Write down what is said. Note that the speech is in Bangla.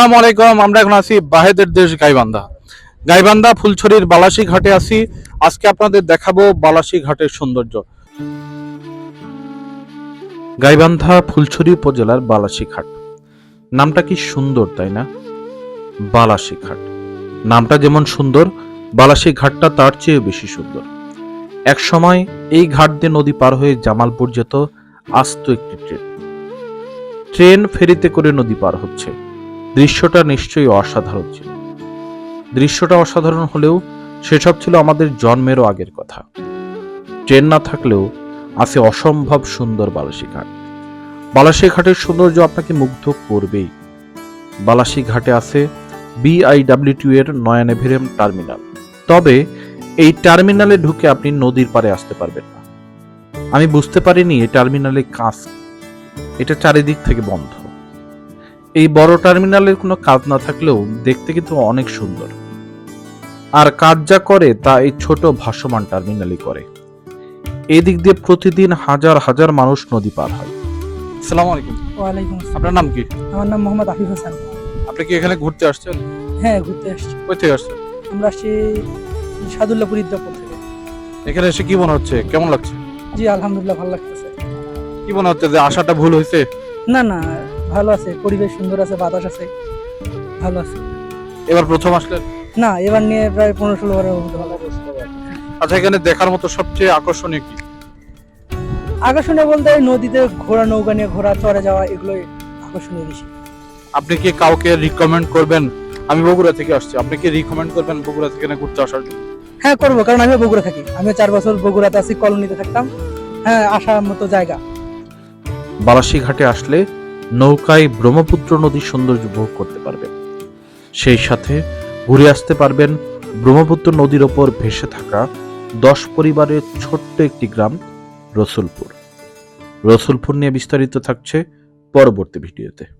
আসসালামু আলাইকুম, আমরা এখন আছি বাহেদের দেশ গাইবান্ধা। গাইবান্ধা ফুলছড়ির বালাসী ঘাটে আছি। আজকে আপনাদের দেখাবো বালাসী ঘাটের সৌন্দর্য। গাইবান্ধা ফুলছড়ি উপজেলার বালাসী ঘাট। নামটা কি সুন্দর, তাই না? বালাসী ঘাট। নামটা যেমন সুন্দর, বালাসী ঘাটটা তার চেয়ে বেশি সুন্দর। এক সময় এই ঘাট দিয়ে নদী পার হয়ে জামালপুর যেত আস্ত একটি ট্রেন। ট্রেন ফেরিতে করে নদী পার হচ্ছে। দৃশ্যটা নিশ্চয়ই অসাধারণ ছিল। দৃশ্যটা অসাধারণ হলেও সেসব ছিল আমাদের জন্মেরও আগের কথা। ট্রেন না থাকলেও আছে অসম্ভব সুন্দর বালাসী ঘাট বালাসী ঘাটের সৌন্দর্য আপনাকে মুগ্ধ করবেই। বালাসী ঘাটে আছে বিআইডাব্লিউটিউ এর নয়ানেভেরিয়াম টার্মিনাল। তবে এই টার্মিনালে ঢুকে আপনি নদীর পারে আসতে পারবেন না। আমি বুঝতে পারিনি এই টার্মিনালে কাজ। এটা চারিদিক থেকে বন্ধ। এই বড় টার্মিনালের কোনো কাজ না থাকলেও দেখতে কিন্তু অনেক সুন্দর। আর কাজ যা করে তা এই ছোট ভাসমান টার্মিনালই করে। এই দিক দিয়ে প্রতিদিন হাজার হাজার মানুষ নদী পার হয়। আসসালামু আলাইকুম। ওয়ালাইকুম আসসালাম। আপনার নাম কি? আমার নাম মোহাম্মদ আফিফ হাসান। আপনি কি এখানে ঘুরতে আসছেন? হ্যাঁ ঘুরতে আসছি। কই থেকে আসছেন? আমরা আসছি সাদুল্লাপুর ঈদগাপুর থেকে। এখানে এসে কি মনে হচ্ছে? কেমন লাগছে? জি আলহামদুলিল্লাহ ভালো লাগতেছে। কি মনে হচ্ছে যে আশাটা ভুল হয়েছে? না না ভালো আছে পরিবেশ সুন্দর আছে বাতাস আছে ভালো আছে। এবার প্রথম আসলেন না এবার নিয়ে প্রায় পনেরো ষোলো বারের মতো ভালো আচ্ছা এখানে দেখার মতো সবচেয়ে আকর্ষণীয় কি? আকর্ষণীয় বলতে নদীতে ঘোড়া নৌকা নিয়ে ঘোড়া চড়ে যাওয়া এগুলোই আকর্ষণীয় বেশি। আপনি কি কাউকে রিকমেন্ড করবেন? আমি বগুড়া থেকে আসছি। আপনি কি রিকমেন্ড করবেন বগুড়া থেকে ঘুরতে আসার জন্য? হ্যাঁ করব কারণ আমি বগুড়া থাকি। আমি চার বছর বগুড়াতে আছি কলোনিতে থাকতাম। হ্যাঁ আসার মতো জায়গা। বালাসী ঘাটে আসলে নৌকায় ব্রহ্মপুত্র নদীর সৌন্দর্য উপভোগ করতে পারবেন। সেই সাথে ঘুরে আসতে পারবেন ব্রহ্মপুত্র নদীর ওপর ভেসে থাকা দশ পরিবারের ছোট্ট একটি গ্রাম, রসুলপুর। রসুলপুর নিয়ে বিস্তারিত থাকছে পরবর্তী ভিডিওতে।